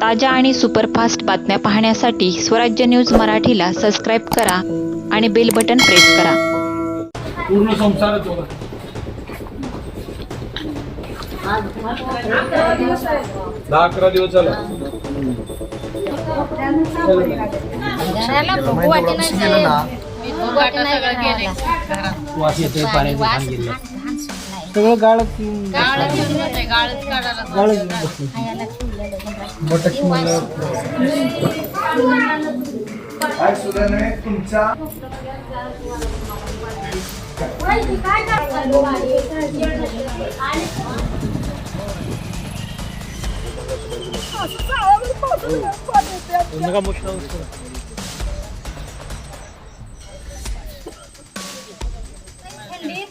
ताज्या आणि सुपरफास्ट बातम्या पाहण्यासाठी स्वराज्य न्यूज मराठीला सबस्क्राईब करा आणि बेल बटन प्रेस करा. पूर्ण संसारच होता दहा अकरा दिवस झाला. सगळं गाळ गाळच घेऊन गाळच काढायला. बटक म्हणलं काय सुद्धा नाही तुमच्या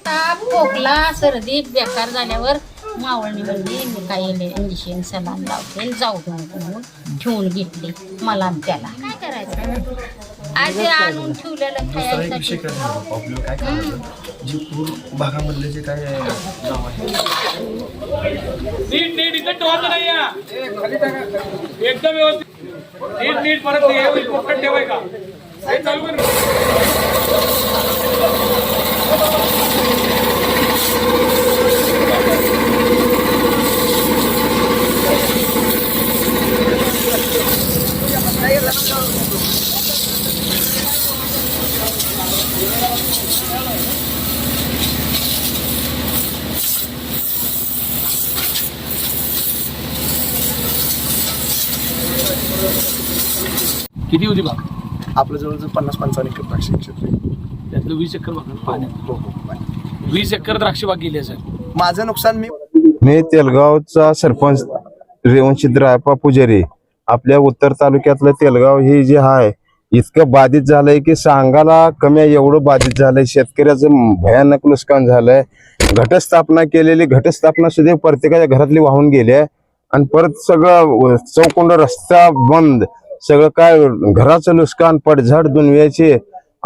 ताप खोकला सर्दी बेकार झाल्यावर मावळणी म्हणली मी काही इंजेक्शन सलाम लावते. जाऊ दे म्हणून ठेवून घेतली मला आणि त्याला. काय करायचं? आज आणून ठेवलेलं काय करायचं जे पूर भागामधले जे काय गाव आहे. नीट नीट इथं ठेवायचं नाही या. एकदम व्यवस्थित. नीट नीट परत हे होईल, ठेवाय का? हे चालू कर. किती होती बाग आपलं जवळजवळ पन्नास पंचावन्न एकर द्राक्ष क्षेत्र. आहे. त्यातलं वीस एकर बाग पाण्यात हो, हो. वीस एकर द्राक्ष बाग गेली असेल माझं नुकसान मी मी तेलगावचा सरपंच रेवणसिद्धरायप्पा पुजारी. आपल्या उत्तर तालुक्यातलं तेलगाव हे जे आहे इतकं बाधित झालंय की सांगायला कमी आहे, एवढं बाधित झालंय. शेतकऱ्याचं भयानक नुकसान झालंय. घटस्थापना केलेली घटस्थापना सुद्धा प्रत्येकाच्या घरातली वाहून गेली आहे. आणि परत सगळं चौकोंड रस्ता बंद. सगळं काय घराचं नुकसान पडझड दुनव्याचे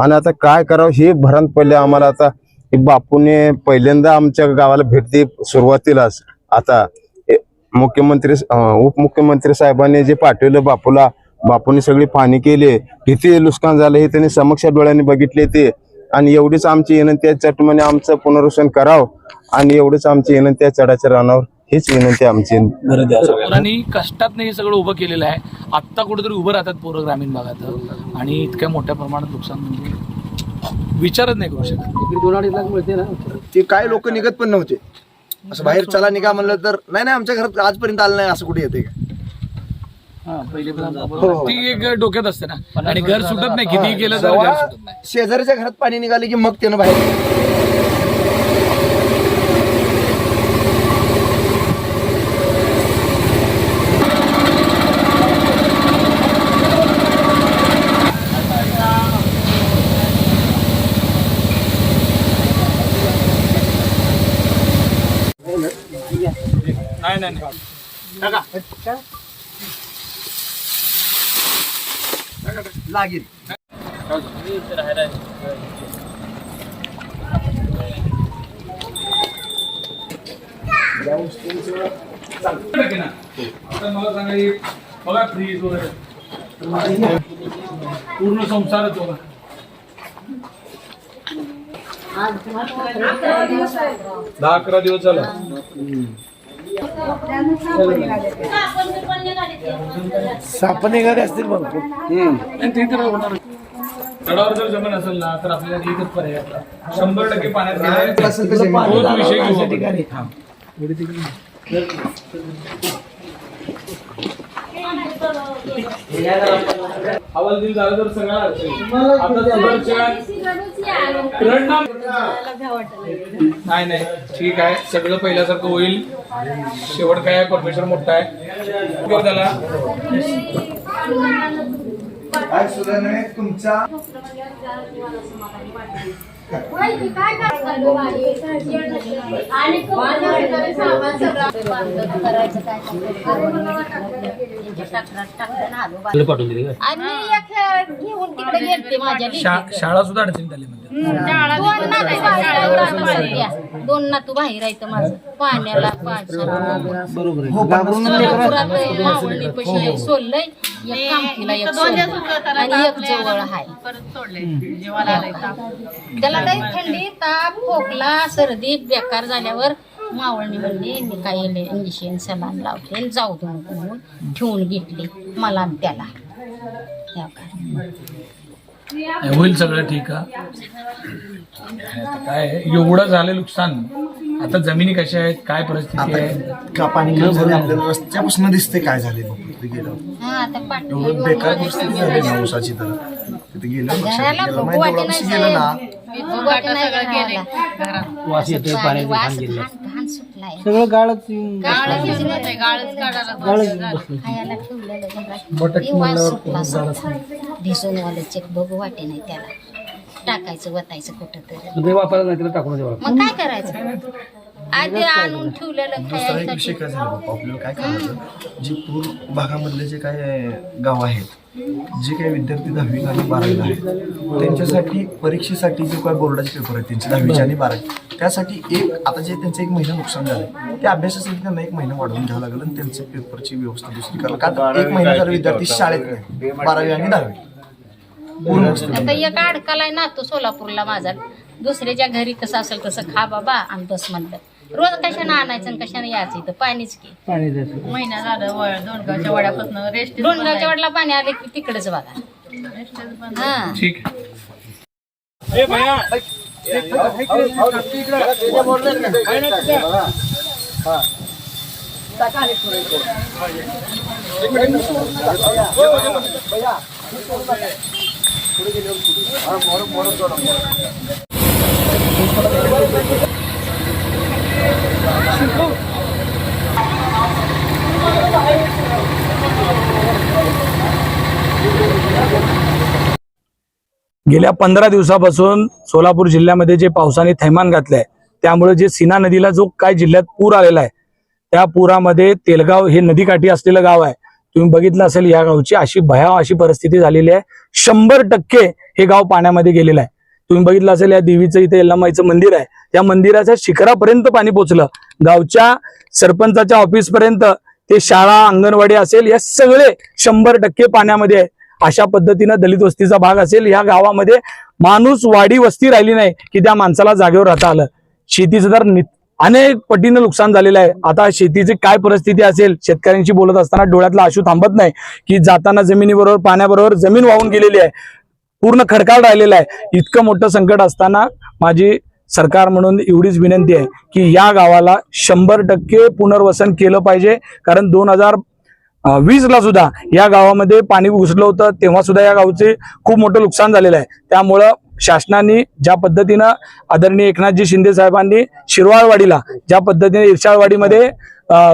आणि आता काय करावं हे भरण पडले आम्हाला आता. बापूने पहिल्यांदा आमच्या गावाला भेट दे सुरुवातीलाच. आता मुख्यमंत्री उपमुख्यमंत्री साहेबांनी जे पाठवलं बापूला बापूने सगळी पाणी केले किती नुकसान झालं हे त्यांनी समक्ष डोळ्यांनी बघितले ते. आणि एवढीच आमची विनंती आहे चटमने आमचं पुनर्वसन करावं. आणि एवढंच आमची विनंती आहे चढाच्या रानावर. हीच विनंती आमची पोरांनी कष्टात हे सगळं उभं केलेलं आहे. आत्ता कुठेतरी उभं राहतात पोरं ग्रामीण भागात. आणि इतक्या मोठ्या प्रमाणात नुकसान म्हणजे विचारच नाही करू शकत. ते काय लोक निघत पण नव्हते. असं बाहेर चला निघा म्हणलं तर नाही नाही आमच्या घरात आजपर्यंत आलं नाही असं कुठे येते का? पहिले ती एक डोक्यात असते ना. आणि घर सुटत नाही किती केलं तर घर सुटत नाही. शेजाऱ्याच्या घरात पाणी निघाले की मग त्यानं बाहेर लागेल मला सांगा हे बघा फ्रीज वगैरे पूर्ण संसारच होता दहा अकरा दिवस झाला. आणि ते तर होणार चढावर जर जमीन असेल ना तर आपल्याला एकच पर्याय आपला. शंभर टक्के पाण्यात. असेल तर विषय घेऊ आपण. हा. हवालदिल झालं तर सगळं अडचण. आता समोरच्या रडणार. नाही नाही. ठीक आहे. सगळं पहिल्यासारखं होईल. शेवट काय आहे? परमेश्वर मोठा आहे. नाही तुमच्या करायचं काय? आणि एक घेऊन तिकडे गेलते माझ्या शा- शाळा सुद्धा अडचणीत आली म्हणजे दोन नातू बाहेर आहेत. दोन नातू बाहेर आहेत माझं. पाण्याला सोलापुरात पशी सोललंय. एक एक सोललंय. आणि एक जवळ आहे. त्याला थंडी ताप खोकला सर्दी बेकार झाल्यावर मावळणी म्हणली मी काय इंजेक्शन सलाम लावते जाऊ दे नको म्हणून ठेवून घेतली मला आणि त्याला. होईल सगळं ठीक आता काय आहे, एवढं झालं नुकसान. आता जमिनी कशा आहेत? काय परिस्थिती आहे? का पाणी आपल्याला रस्त्यापासून दिसते काय झाले तिथे गेलं हा आता एवढं बेकार परिस्थिती झाली ना ऊसाची तर. तिथे गेलं लक्षात घराला गेलं भूक माहिती वाटे एवढं नाही कसं गेलं ना. वास येतोय पाण्याचा घाण गेले. सुटलाय. सगळं गाळच येऊन वालं चेक बघू वाटे नाही त्याला. टाकायचं वतायचं कुठं तरी ते वापरायला नाही त्याला टाकून द्यावं मग काय करायचं? आधी आणून ठेवलेलं दुसरा एक खायसाठी. विषय काय झाला आपल्याला काय करायचं? जे पूर भागामधले जे काय गाव आहेत जे काही विद्यार्थी दहावी आणि बारावीला आहेत त्यांच्यासाठी परीक्षेसाठी जे काय बोर्डाचे पेपर आहेत त्यांचे दहावीचे आणि बारावी त्यासाठी एक आता जे त्यांचं एक महिना नुकसान झालं त्या अभ्यासासाठी त्यांना एक महिना वाढवून घ्यावं लागेल आणि त्यांचे पेपरची व्यवस्था दुसरी करायला का तर एक महिना जर विद्यार्थी शाळेत नाही बारावी आणि दहावी. पूर्ण असतं. आता एक ना तो सोलापूरला माझा. दुसऱ्याच्या घरी कसं असेल तसं खा बाबा आणि बस म्हणलं. रोज कशाने आणायचं आणि कशाने यायचं इथं? पाणीच की. पाणी महिना झालं वळ दोनगावच्या वड्यापासून रेस्ट डोंगराच्या वाटला पाणी आले की तिकडेच बघा. हा. ठीक. आहे गेल्या पंधरा दिवसापासून सोलापूर जिल्ह्यामध्ये जे पावसाने थैमान घातलंय त्यामुळे जे सीना नदीला जो काय जिल्ह्यात पूर आलेला आहे त्या पुरामध्ये तेलगाव हे नदीकाठी असलेलं गाव आहे. तुम्ही बघितलं असेल या गावची अशी भयाव अशी परिस्थिती झालेली आहे. शंभर टक्के हे गाव पाण्यामध्ये गेलेलं आहे. तुम्ही बघितलं असेल या देवीचं इथे येल्लामाईचं मंदिर आहे. त्या मंदिराच्या शिखरापर्यंत पाणी पोचलं. गावच्या सरपंचाच्या ऑफिसपर्यंत ते शाळा अंगणवाडी असेल या सगळे शंभर टक्के पाण्यामध्ये आहे. अशा पद्धतीनं दलित वस्तीचा भाग असेल या गावामध्ये माणूस वाडी वस्ती राहिली नाही की त्या माणसाला जागेवर राहता आलं. शेतीचं तर अनेक पटीनं नुकसान झालेलं आहे. आता शेतीची काय परिस्थिती असेल शेतकऱ्यांशी बोलत असताना डोळ्यातला आशू थांबत नाही की जाताना जमिनीबरोबर पाण्याबरोबर जमीन वाहून गेलेली आहे. पूर्ण खडकाळ राहिलेला आहे. इतकं मोठं संकट असताना माझी सरकार म्हणून एवढीच विनंती आहे की या गावाला शंभर टक्के पुनर्वसन केलं पाहिजे. कारण दोन हजार वीसला सुद्धा या गावामध्ये पाणी घुसलं होतं. तेव्हा सुद्धा या गावचे खूप मोठं नुकसान झालेलं आहे. त्यामुळं शासनाने ज्या पद्धतीनं आदरणीय एकनाथजी शिंदे साहेबांनी शिरवाळवाडीला ज्या पद्धतीने इर्शाळवाडीमध्ये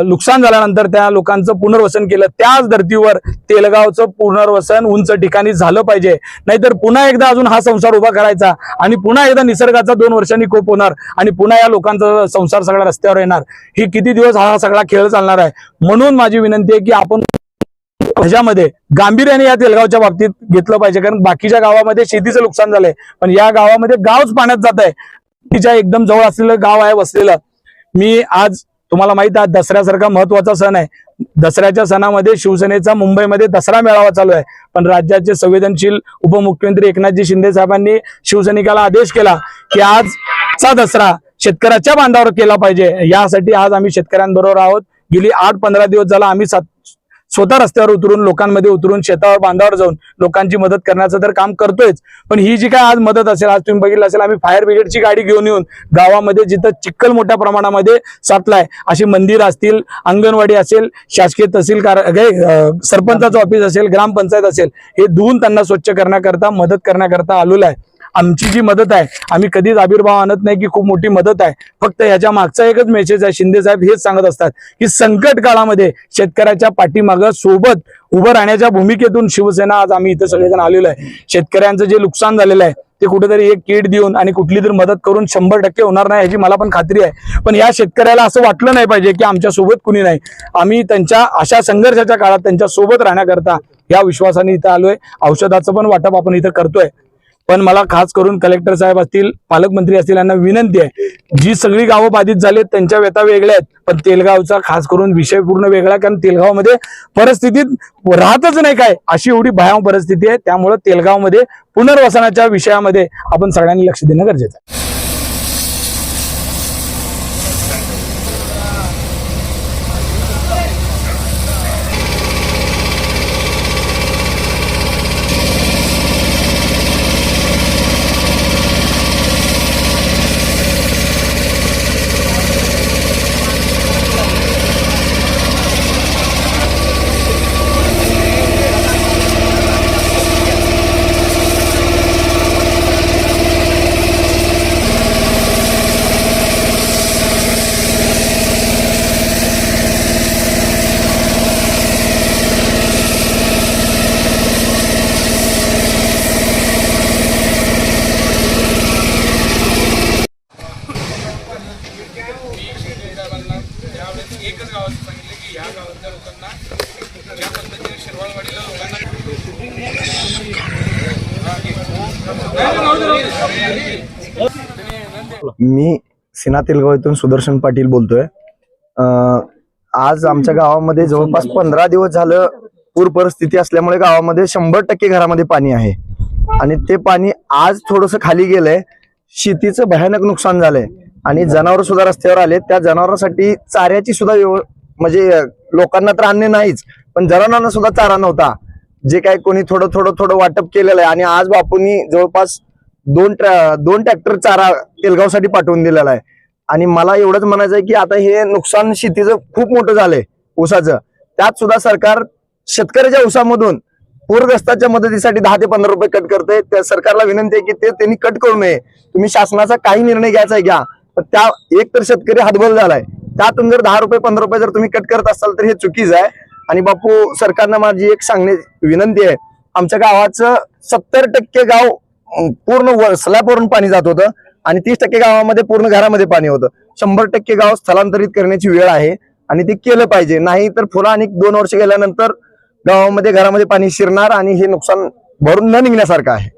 नुकसान झाल्यानंतर त्या लोकांचं पुनर्वसन केलं. त्याच धर्तीवर तेलगावचं पुनर्वसन उंच ठिकाणी झालं पाहिजे. नाहीतर पुन्हा एकदा अजून हा संसार उभा करायचा आणि पुन्हा एकदा निसर्गाचा दोन वर्षांनी कोप होणार आणि पुन्हा या लोकांचा संसार सगळा रस्त्यावर येणार. ही किती दिवस हा सगळा खेळ चालणार आहे? म्हणून माझी विनंती आहे की आपण ह्याच्यामध्ये गांभीर्याने या तेलगावच्या बाबतीत घेतलं पाहिजे. कारण बाकीच्या गावामध्ये शेतीचं नुकसान झालंय. पण या गावामध्ये गावच पाण्यात जात आहे तिच्या एकदम जवळ असलेलं गाव आहे वसलेलं. मी आज तुम्हाला माहीत आहे दसऱ्यासारखा महत्त्वाचा सण आहे. दसऱ्याच्या सणामध्ये शिवसेनेचा मुंबईमध्ये दसरा मेळावा चालू आहे. पण राज्याचे संवेदनशील उपमुख्यमंत्री एकनाथजी शिंदे साहेबांनी शिवसैनिकाला आदेश केला की आजचा दसरा शेतकऱ्याच्या बांधावर केला पाहिजे. यासाठी आज आम्ही शेतकऱ्यांबरोबर आहोत. गेली आठ पंधरा दिवस झाला आम्ही सात स्वतः रस्त्यावर उतरून लोकांमध्ये उतरून शेतावर बांधावर जाऊन लोकांची मदत करण्याचं तर काम करतोयच. पण ही जी काय आज मदत असेल आज तुम्ही बघितलं असेल आम्ही फायर ब्रिगेडची गाडी घेऊन येऊन गावामध्ये जिथं चिखल मोठ्या प्रमाणामध्ये साठलाय अशी मंदिर असतील अंगणवाडी असेल शासकीय तहसील सरपंचाचं ऑफिस असेल ग्रामपंचायत असेल हे धुवून त्यांना स्वच्छ करण्याकरता मदत करण्याकरता आलेलो आहे. आमची जी मदत आहे आम्ही कधीच आविर्भाव आणत नाही की खूप मोठी मदत आहे. फक्त याच्या मागचा एकच मेसेज आहे शिंदे साहेब हेच सांगत असतात की संकट काळामध्ये शेतकऱ्याच्या पाठीमागं सोबत उभं राहण्याच्या भूमिकेतून शिवसेना आज आम्ही इथं सगळेजण आलेलो आहे. शेतकऱ्यांचं जे नुकसान झालेलं आहे ते कुठेतरी एक किट देऊन आणि कुठली तरी मदत करून शंभर टक्के होणार नाही याची मला पण खात्री आहे. पण या शेतकऱ्याला असं वाटलं नाही पाहिजे की आमच्यासोबत कुणी नाही. आम्ही त्यांच्या अशा संघर्षाच्या काळात त्यांच्यासोबत राहण्याकरता या विश्वासाने इथं आलोय. औषधाचं पण वाटप आपण इथं करतोय. पण मला खास करून कलेक्टर साहेब असतील पालकमंत्री असतील यांना विनंती आहे. जी सगळी गावं बाधित झाली त्यांच्या व्यथा वेगळ्या आहेत. पण तेलगावचा खास करून विषय पूर्ण वेगळा कारण तेलगावमध्ये परिस्थितीत राहतच नाही काय अशी एवढी भयाव परिस्थिती आहे. त्यामुळे तेलगावमध्ये पुनर्वसनाच्या विषयामध्ये आपण सगळ्यांनी लक्ष देणं गरजेचं आहे. मी सिना तेलगाव येथून सुदर्शन पाटील बोलतोय. आज आमच्या गावामध्ये जवळपास पंधरा दिवस झालं पूर परिस्थिती असल्यामुळे गावामध्ये शंभर टक्के घरामध्ये पाणी आहे. आणि ते पाणी आज थोडस खाली गेलंय. शेतीचं भयानक नुकसान झालंय. आणि जनावर सुद्धा रस्त्यावर आले त्या जनावरांसाठी चाऱ्याची सुद्धा व्यव- म्हणजे लोकांना तर अन्य नाहीच पण जनावरांना सुद्धा चारा नव्हता. जे काय कोणी थोडं थोडं थोडं वाटप केलेलं आहे. आणि आज बापूंनी जवळपास दोन ट्रॅ- दोन ट्रॅक्टर चारा तेलगावसाठी पाठवून दिलेला आहे. आणि मला एवढंच म्हणायचं आहे की आता हे नुकसान शेतीचं खूप मोठं झालंय ऊसाचं. त्यात सुद्धा सरकार शेतकऱ्याच्या ऊसामधून पूरग्रस्ताच्या मदतीसाठी दहा ते पंधरा रुपये कट करते त्या सरकारला विनंती आहे की ते त्यांनी कट करू नये. तुम्ही शासनाचा काही निर्णय घ्यायचा आहे घ्या. पण त्या एक तर शेतकरी हातबल झालाय. त्यातून जर दहा रुपये पंधरा रुपये जर तुम्ही कट करत असाल तर हे चुकीचं आहे. आणि बापू सरकारनं माझी एक सांगणे विनंती आहे. आमच्या गावाचं सत्तर टक्के गाव पूर्ण वर- स्लॅबवरून पाणी जात होतं आणि तीस टक्के गावामध्ये पूर्ण घरामध्ये पाणी होतं. शंभर टक्के गाव स्थलांतरित करण्याची वेळ आहे आणि ते केलं पाहिजे. नाही तर पुन्हा आणि दोन वर्ष गेल्यानंतर गावामध्ये घरामध्ये पाणी शिरणार आणि हे नुकसान भरून न निघण्यासारखं आहे.